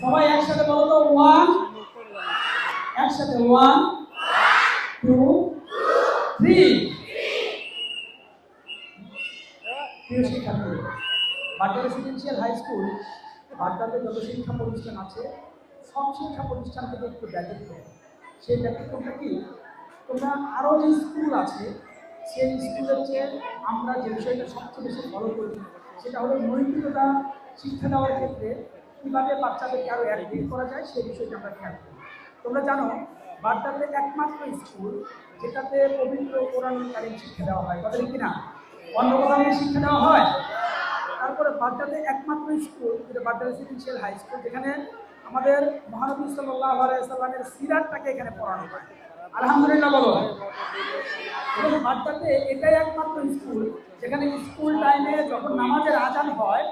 সবাই একসাথে বলো তো ওয়ান একসাথে ওয়ান টু থ্রি প্রিয় শিক্ষার্থী, বাড্ডা রেসিডেন্সিয়াল হাই স্কুল, বাড্ডাতে যত শিক্ষা প্রতিষ্ঠান আছে, সব শিক্ষা প্রতিষ্ঠান থেকে একটু ব্যতিক্রম। সেই ব্যতিক্রমটা কি? তোমরা আরও যে স্কুল আছে, সেই স্কুলের চেয়ে আমরা যে বিষয়টা সবচেয়ে বেশি ফলো করি, সেটা হলো নৈতিকতা শিক্ষা দেওয়ার ক্ষেত্রে কীভাবে বাচ্চাদেরকে আরও অ্যাক্টিভ করা যায়, সেই বিষয়টা আমরা খেয়াল করি। তোমরা জানো, বাড্ডাতে একমাত্র স্কুল যেটাতে পবিত্র কোরআন কালীন শিক্ষা দেওয়া হয় তাদের কি না? অন্য কোথাও শিক্ষা দেওয়া হয়? তারপরে বাড্ডাতে একমাত্র স্কুল যেটা বাড্ডা রেসিডেন্সিয়াল হাই স্কুল যেখানে আমাদের মহানবী সাল্লাহ আলাইসাল্লামের সিরাতটাকে এখানে পড়ানো হয়। আলহামদুলিল্লাহ বলো। এবং বাড্ডাতে এটাই একমাত্র স্কুল। যেখানে স্কুল টাইমে যখন নামাজের আজান হয়,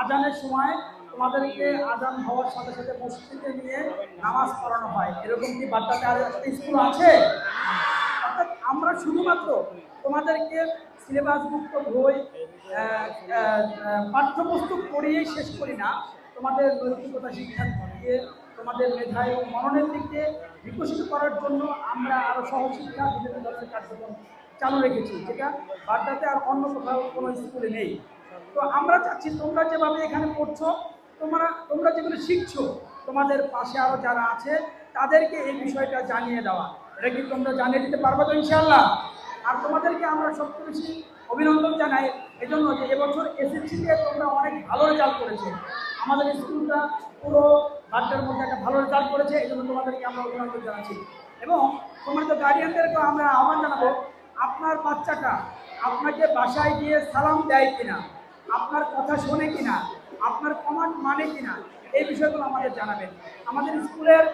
আজানের সময় তোমাদেরকে আজান হওয়ার সাথে সাথে মসজিদে নিয়ে নামাজ পড়ানো হয়। এরকম কি বাড্ডাতে আর একটা স্কুল আছে? অর্থাৎ আমরা শুধুমাত্র তোমাদেরকে সিলেবাসভুক্ত বই পাঠ্যপুস্তক পড়িয়েই শেষ করি না। তোমাদের নৈতিকতা শিক্ষার দিকে তোমাদের মেধা এবং মননের দিকে বিকশিত করার জন্য আমরা আরও সহশিক্ষা বিভিন্ন ধরনের কার্যক্রম চালু রেখেছি, যেটা বাড্ডাতে আর অন্য কোথাও কোনো স্কুলে নেই। তো আমরা চাচ্ছি তোমরা যেভাবে এখানে পড়ছো, তোমরা তোমরা যেগুলো শিখছো, তোমাদের পাশে আরও যারা আছে, তাদেরকে এই বিষয়টা জানিয়ে দেওয়া। এটা কি তোমরা জানিয়ে দিতে পারবে তো ইনশাল্লাহ আর তোমাদেরকে আমরা সবচেয়ে বেশি অভিনন্দন জানাই, এজন্য যে এবছর এসএসসিতে তোমরা অনেক ভালো রেজাল্ট করেছে। আমাদের স্কুলটা পুরো বাচ্চার মধ্যে একটা ভালো রেজাল্ট করেছে, এই জন্য তোমাদেরকে আমরা অভিনন্দন জানাচ্ছি। এবং তোমাদের গার্ডিয়ানদেরকে আমরা আহ্বান জানাব, আপনার বাচ্চাটা আপনাকে বাসায় গিয়ে সালাম দেয় কিনা, আপনার কথা শোনে কিনা, আপনার কমান্ড মানে কিনা, এই বিষয়গুলো আমাদের জানাবেন। আমাদের স্কুলের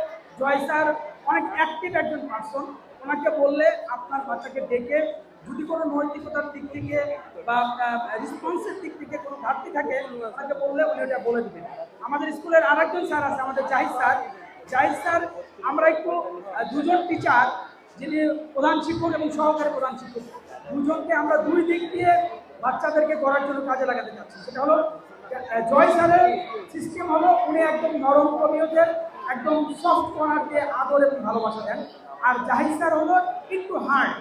জয় স্যার অনেক অ্যাক্টিভ একজন পার্সন ওনাকে বললে আপনার বাচ্চাকে ডেকে যদি কোনো নৈতিকতার দিক থেকে বা রেসপন্সের দিক থেকে কোনো ঘাটতি থাকে ওনাকে বললে উনি ওটা বলে দেবেন। আমাদের স্কুলের আরেকজন স্যার আছে, আমাদের জাহিদ স্যার। জাহিদ স্যার, আমরা একটু দুজন টিচার যিনি প্রধান শিক্ষক এবং সহকারী প্রধান শিক্ষক, দুজনকে আমরা দুই দিক দিয়ে বাচ্চাদেরকে করার জন্য কাজে লাগাতে চাচ্ছি। সেটা হলো জয় স্যারের সিস্টেম হলো উনি একদম নরম কবিয়তের একদম সফট কর্নার দিয়ে আদর এবং ভালোবাসা দেন। আর জাহিদ স্যার হলো একটু হার্ড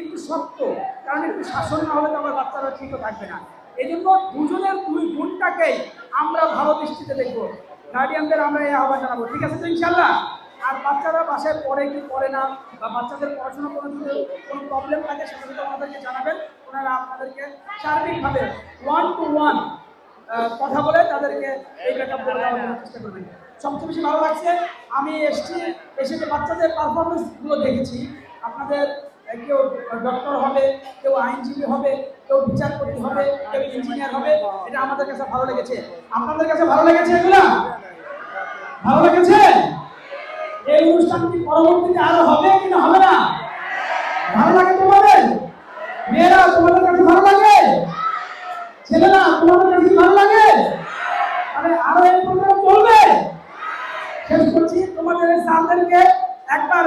একটু শক্ত। কারণ একটু শাসন না হলে তো আমার বাচ্চারা ঠিকও থাকবে না। এই জন্য দুজনের দুই গুণটাকেই আমরা ভালো দৃষ্টিতে দেখব। গার্ডিয়ানদের আমরা এই আহ্বান জানাব। ঠিক আছে তো ইনশাল্লাহ আর বাচ্চারা বাসায় পড়ে কি পড়ে না, বা বাচ্চাদের পড়াশোনা কোনো যদি কোনো প্রবলেম থাকে, সেটা কিন্তু আমাদেরকে জানাবেন। ওনারা আপনাদেরকে সার্বিকভাবে ওয়ান টু ওয়ান কথা বলে তাদেরকে এই করে চেষ্টা করবেন। সবচেয়ে বেশি ভালো লাগছে। আমি এসছি, এসে যে বাচ্চাদের পারফরমেন্সগুলো দেখেছি, আপনাদের কেউ ডক্টর হবে, কেউ আইনজীবী হবে, কেউ বিচারপতি হবে, কেউ ইঞ্জিনিয়ার হবে, এটা আমাদের কাছে ভালো লেগেছে। আপনাদের কাছে ভালো লেগেছে এগুলা? ভালো লেগেছে? এই অনুষ্ঠানটি পরবর্তীতে আরও হবে কি না হবে না? ভালো লাগে তোমাদের? মেয়েরা, তোমাদের কাছে ভালো লাগে? ছেলেরা, তোমাদের কাছে ভালো লাগে? মানে আরও এই প্রোগ্রাম চলবে? করছি তোমাদের এই একবার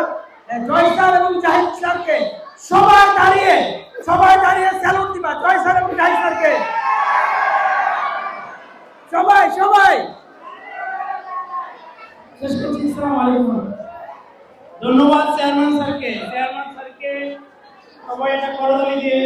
জয় স্যার এবং জাহিদ স্যারকে সবাই দাঁড়িয়ে সবাই দাঁড়িয়ে স্যালুট দিবা। জয় স্যার এবং জাহিদ স্যারকে। সবাই সবাই। শেষ করছি, আসসালামু আলাইকুম। ধন্যবাদ, চেয়ারম্যান স্যারকে। চেয়ারম্যান স্যারকে সবাই একটা করতালি দিয়ে